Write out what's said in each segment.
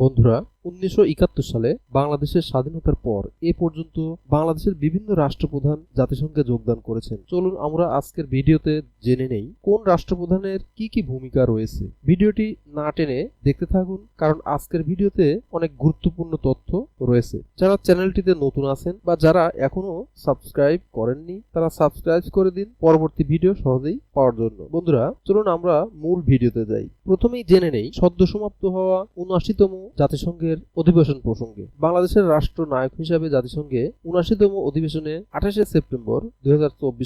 বন্ধুরা উনিশশো একাত্তর সালে বাংলাদেশের স্বাধীনতার পর এ পর্যন্ত বাংলাদেশের বিভিন্ন রাষ্ট্রপ্রধান জাতিসংঘে যোগদান করেছেন। চলুন আমরা আজকের ভিডিওতে জেনে নেই কোন রাষ্ট্রপ্রধানের কি কি ভূমিকা রয়েছে। ভিডিওটি না টেনে দেখতে থাকুন, কারণ আজকের ভিডিওতে অনেক গুরুত্বপূর্ণ তথ্য রয়েছে। যারা চ্যানেলটিতে নতুন আছেন বা যারা এখনও সাবস্ক্রাইব করেননি, তারা সাবস্ক্রাইব করে দিন। পরবর্তী ভিডিও সহজেই পাওয়ার জন্য। বন্ধুরা, চলুন আমরা মূল ভিডিওতে যাই। প্রথমেই জেনে নেই, সদ্য সমাপ্ত হওয়া উনআশিতম জাতিসংঘের অধিবেশন প্রসঙ্গে। বাংলাদেশের রাষ্ট্র নায়ক হিসাবে জাতিসংঘে উনআশিতম অধিবেশনে আঠাশে সেপ্টেম্বর দুই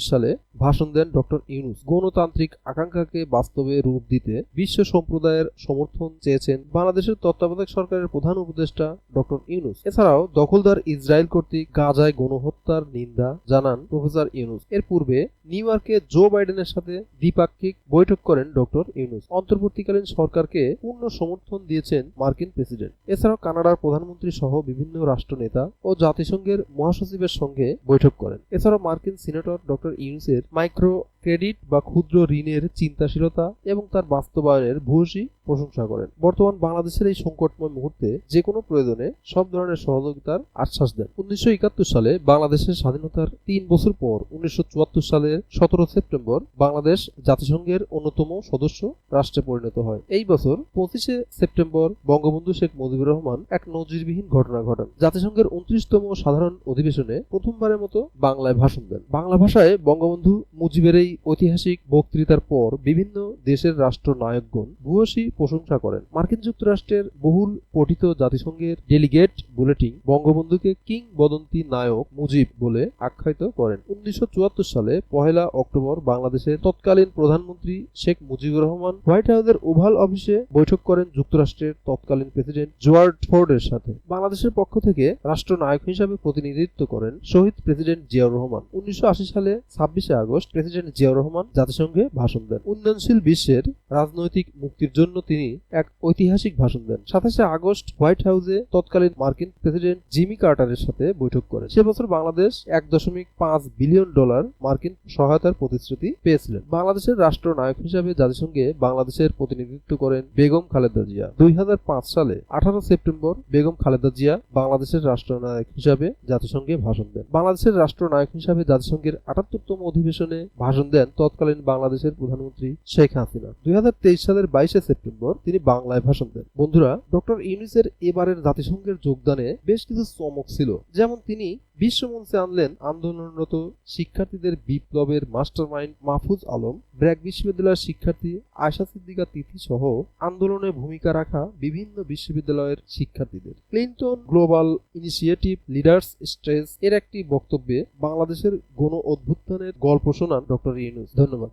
সালে ভাষণ দেন ডক্টর ইউনুস। গণতান্ত্রিক আকাঙ্ক্ষাকে বাস্তবে রূপ দিতে বিশ্ব সম্প্রদায়ের সমর্থন চেয়েছেন বাংলাদেশের তত্ত্বাবধায়ক সরকারের প্রধান উপদেষ্টা ডক্টর ইউনুস। এছাড়াও দখলদার ইসরায়েল কর্তৃক গাজায় গণহত্যার নিন্দা জানান প্রফেসর ইউনুস। এর পূর্বে নিউ ইয়র্কে জো বাইডেনের সাথে দ্বিপাক্ষিক বৈঠক করেন ডক্টর ইউনুস। অন্তর্বর্তীকালীন সরকারকে পূর্ণ সমর্থন দিয়েছেন মার্কিন প্রেসিডেন্ট। এছাড়াও কানাডার প্রধানমন্ত্রী সহ বিভিন্ন রাষ্ট্রনেতা ও জাতিসংঘের মহাসচিবের সঙ্গে বৈঠক করেন। এছাড়াও মার্কিন সিনেটর ডক্টর ইউনিসের মাইক্রো ক্রেডিট বা ক্ষুদ্র ঋণের চিন্তাশীলতা এবং তার বাস্তবায়নের ভূয়সী প্রশংসা করেন। বর্তমান বাংলাদেশের এই সংকটময় মুহূর্তে যে কোনো প্রয়োজনে সব ধরনের সহযোগিতার আশ্বাস দেন। উনিশশো একাত্তর সালে বাংলাদেশের স্বাধীনতার তিন বছর পর উনিশশো চুয়াত্তর সালের সতেরো সেপ্টেম্বর বাংলাদেশ জাতিসংঘের অন্যতম সদস্য রাষ্ট্রে পরিণত হয়। এই বছর পঁচিশে সেপ্টেম্বর বঙ্গবন্ধু শেখ মুজিবুর রহমান এক নজিরবিহীন ঘটনা ঘটান। জাতিসংঘের উনত্রিশতম সাধারণ অধিবেশনে প্রথমবারের মতো বাংলায় ভাষণ দেন। বাংলা ভাষায় বঙ্গবন্ধু মুজিবের এই ঐতিহাসিক বক্তৃতার পর বিভিন্ন দেশের রাষ্ট্র নায়কগণ ভূয়সী প্রশংসা করেন। মার্কিন যুক্তরাষ্ট্রের বহুল পঠিত জাতিসংঘের ডেলিগেট বুলেটিন বঙ্গবন্ধুকে কিং বদন্তি নায়ক মুজিব বলে আখ্যায়িত করেন। উনিশশো সালে পহেলা অক্টোবর বাংলাদেশের তৎকালীন প্রধানমন্ত্রী শেখ মুজিবুর রহমান হোয়াইট হাউসের ওভাল অফিসে বৈঠক করেন যুক্তরাষ্ট্রের তৎকালীন প্রেসিডেন্ট জোয়ার্ড ফোর্ডের সাথে। বাংলাদেশের পক্ষ থেকে রাষ্ট্রনায়ক হিসাবে প্রতিনিধিত্ব করেন শহীদ প্রেসিডেন্ট জিয়াউর রহমান। উনিশশো আশি সালে ছাব্বিশে আগস্ট প্রেসিডেন্ট জিয়াউর রহমান জাতিসংঘে ভাষণ দেন। উন্নয়নশীল বিশ্বের রাজনৈতিক মুক্তির জন্য তিনি এক ঐতিহাসিক ভাষণ দেন। সাতাশে আগস্ট হোয়াইট হাউসে তৎকালীন মার্কিন প্রেসিডেন্ট জিমি কার্টারের সাথে বৈঠক করেন সে বছর বাংলাদেশ এক দশমিক পাঁচ বিলিয়ন ডলার মার্কিন সহায়তার প্রতিশ্রুতি পেয়েছিলেন। বাংলাদেশের রাষ্ট্রনায়ক হিসাবে জাতিসংঘে বাংলাদেশের প্রতিনিধিত্ব করেন বেগম খালেদা জিয়া। দুই হাজার পাঁচ সালে আঠারো সেপ্টেম্বর বেগম খালেদা জিয়া বাংলাদেশের রাষ্ট্রনায়ক হিসাবে জাতিসংঘে ভাষণ দেন। বাংলাদেশের রাষ্ট্রনায়ক হিসাবে জাতিসংঘের আটাত্তরতম অধিবেশনে ভাষণ দেন তৎকালীন বাংলাদেশের প্রধানমন্ত্রী শেখ হাসিনা। দুই সালের বাইশে সেপ্টেম্বর তিনি বাংলায় ভাষণ দেন। বন্ধুরা, ডক্টর ইউনিসের এবারের জাতিসংঘের যোগদানে বেশ কিছু চমক ছিল। যেমন তিনি বিশ্বমঞ্চে আনলেন আন্দোলনরত শিক্ষার্থীদের বিপ্লবের মাস্টারমাইন্ড মাহফুজ আলম, ব্র্যাক বিশ্ববিদ্যালয়ের শিক্ষার্থী আয়সা সিদ্দিকা তিথি সহ আন্দোলনে ভূমিকা রাখা বিভিন্ন বিশ্ববিদ্যালয়ের শিক্ষার্থীদের। Clinton Global Initiative leaders stress এর একটি বক্তব্যে বাংলাদেশের গণ অভ্যুত্থানের গল্প শোনান ডক্টর ইউনুস। ধন্যবাদ।